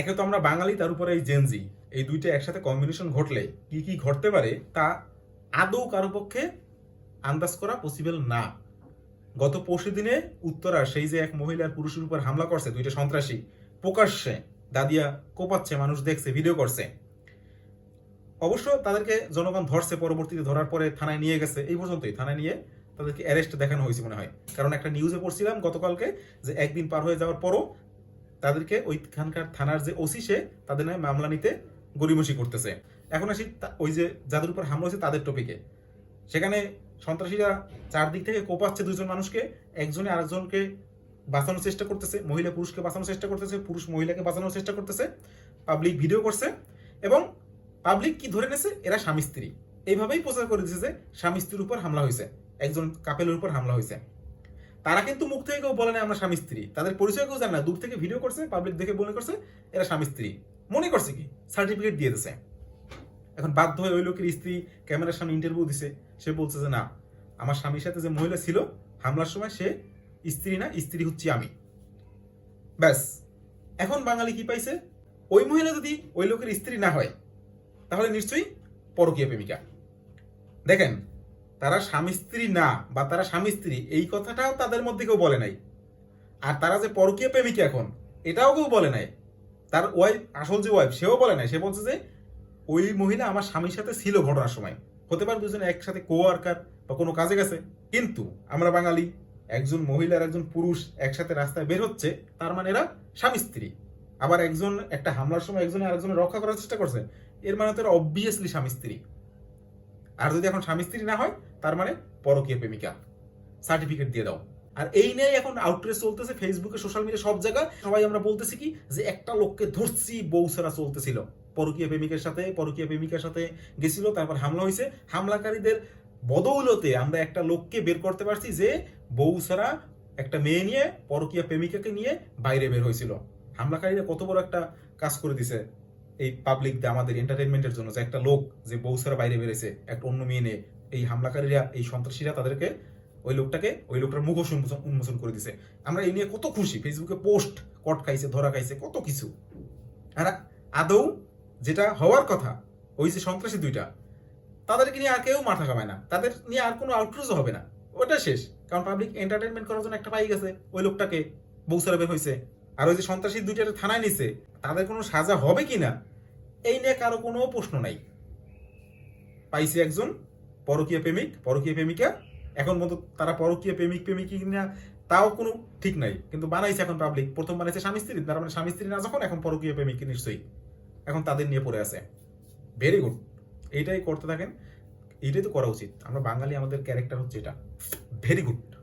একে তো আমরা বাঙালি, তার উপরে এই জেনজি এই দুইটা একসাথে কম্বিনেশন ঘটলে কি কি ঘটতে পারে তা আদৌ কারও পক্ষে আন্দাজ করা পসিবল না। গত পরশু দিনে উত্তরার সেই যে এক মহিলার পুরুষের উপর হামলা করছে, দুইটা সন্ত্রাসী, প্রকাশ্যে দাদিয়া কোপাচ্ছে, মানুষ দেখছে ভিডিও করছে। অবশ্য তাদেরকে জনগণ ধরছে, পরবর্তীতে ধরার পরে থানায় নিয়ে গেছে, এই পর্যন্তই। থানায় নিয়ে তাদেরকে অ্যারেস্ট দেখানো হয়েছে মনে হয়। কারণ একটা নিউজে পড়ছিলাম গতকালকে যে একদিন পার হয়ে যাওয়ার পরও তাদেরকে ওইখানকার থানার যে ওসি, সে তাদের নামে মামলা নিতে গড়িমসি করতেছে। এখন আসি ওই যে যাদের উপর হামলা হয়েছে তাদের টপিকে সেখানে সন্ত্রাসীরা চারদিক থেকে কোপাচ্ছে দুজন মানুষকে, একজনে আরেকজনকে বাঁচানোর চেষ্টা করতেছে, মহিলা পুরুষকে বাঁচানোর চেষ্টা করতেছে, পুরুষ মহিলাকে বাঁচানোর চেষ্টা করতেছে পাবলিক ভিডিও করছে এবং পাবলিক কি ধরে নেছে? এরা স্বামী স্ত্রী। এইভাবেই প্রচার করে দিয়েছে যে স্বামী স্ত্রীর উপর হামলা হয়েছে, একজন কাপেলের উপর হামলা হয়েছে। তারা কিন্তু মুখ থেকে কেউ বলে না আমরা স্বামী স্ত্রী। তাদের পরিচয় কেউ জানে না, দূর থেকে ভিডিও করছে পাবলিক দেখে মনে করছে, এরা স্বামী স্ত্রী। মনে করছে কি? সার্টিফিকেট দিয়ে দিছে। এখন বাধ্য হয়ে ওই লোকের স্ত্রী ক্যামেরার সামনে ইন্টারভিউ দিছে। সে বলছে যে, না, আমার স্বামীর সাথে যে মহিলা ছিল, হামলার সময় সে স্ত্রী না, স্ত্রী হচ্ছি আমি। ব্যাস। এখন বাঙালি কি পাইছে? ওই মহিলা যদি ওই লোকের স্ত্রী না হয়, তাহলে নিশ্চয়ই পরকীয় প্রেমিকা। দেখেন তারা স্বামী স্ত্রী না, বা তারা স্বামী স্ত্রী, এই কথাটাও তাদের মধ্যে কেউ বলে নাই। আর তারা যে পরকীয় প্রেমিকা এখন, এটাও কেউ বলে নাই। তার ওয়াইফ আসল যে ওয়াইফ সেও বলে নাই। সে বলছে যে, ওই মহিলা আমার স্বামীর সাথে ছিল ঘটনার সময়। হতে পারে দুজনে একসাথে কো ওয়ার্কার বা কোনো কাজে গেছে। কিন্তু আমরা বাঙালি, একজন মহিলা আর একজন পুরুষ একসাথে রাস্তায় বের হচ্ছে, তার মানে এরা স্বামী স্ত্রী। আবার একজন একটা হামলার সময় একজনে আরেকজনের রক্ষা করার চেষ্টা করছে, এর মানে তো অবভিয়াসলি স্বামী স্ত্রী। আর যদি এখন স্বামী স্ত্রী না হয়, তার মানে পরকীয় প্রেমিকা। সার্টিফিকেট দিয়ে দাও। আর এই নিয়ে এখন আউটরেস চলতেছে ফেসবুকে সোশ্যাল মিডিয়া সব জায়গায়। সবাই আমরা বলতেছি কি, যে একটা লোককে ধরছি, বউ চলতেছিল। পরকীয় প্রেমিকের সাথে, পরকীয় প্রেমিকার সাথে গেছিল, তারপর হামলা হয়েছে। হামলাকারীদের বদৌলতে আমরা একটা লোককে বের করতে পারছি যে বউ একটা মেয়ে নিয়ে, পরকীয় প্রেমিকাকে নিয়ে বাইরে বের হয়েছিল। হামলাকারীরা কত বড় একটা কাজ করে দিছে। এই পাবলিক আমাদের এন্টারটেনমেন্টের জন্য যে একটা লোক, যে বউ ছাড়া বাইরে বেরিয়েছে একটা অন্য মেয়ে নিয়ে, এই হামলাকারীরা, এই সন্ত্রাসীরা তাদেরকে ওই লোকটাকে, ওই লোকটার মুখোশ উন্মোচন করে দিছে। আমরা এই নিয়ে কত খুশি। ফেসবুকে পোস্ট কট খাইছে, ধরা খাইছে, কত কিছু। আর আদৌ যেটা হওয়ার কথা, ওই যে সন্ত্রাসী দুইটা, তাদেরকে নিয়ে আর কেউ মাথা কামায় না। তাদের নিয়ে আর কোনো আউটক্রুজও হবে না। ওটা শেষ। কারণ পাবলিক এন্টারটেনমেন্ট করার জন্য একটা পাই গেছে। ওই লোকটাকে বৌসারা বের হয়েছে আর ওই যে সন্ত্রাসী দুইটা থানায় নিছে, তাদের কোনো সাজা হবে কিনা, এই নিয়ে কারও কোনো প্রশ্ন নাই। পাইছে একজন পরকীয় প্রেমিক, পরকীয় প্রেমিকা, এখন মতো তারা পরকীয় প্রেমিক প্রেমিক কিনা, তাও কোনো ঠিক নাই। কিন্তু বানাইছে এখন পাবলিক প্রথম বানাইছে স্বামী স্ত্রী, তার মানে স্বামী স্ত্রী না, যখন এখন পরকীয় প্রেমিক নিশ্চয়ই। এখন তাদের নিয়ে পড়ে আছে। ভেরি গুড এইটাই করতে থাকেন। এইটাই তো করা উচিত। আমরা বাঙালি আমাদের ক্যারেক্টার হচ্ছে এটা। Very good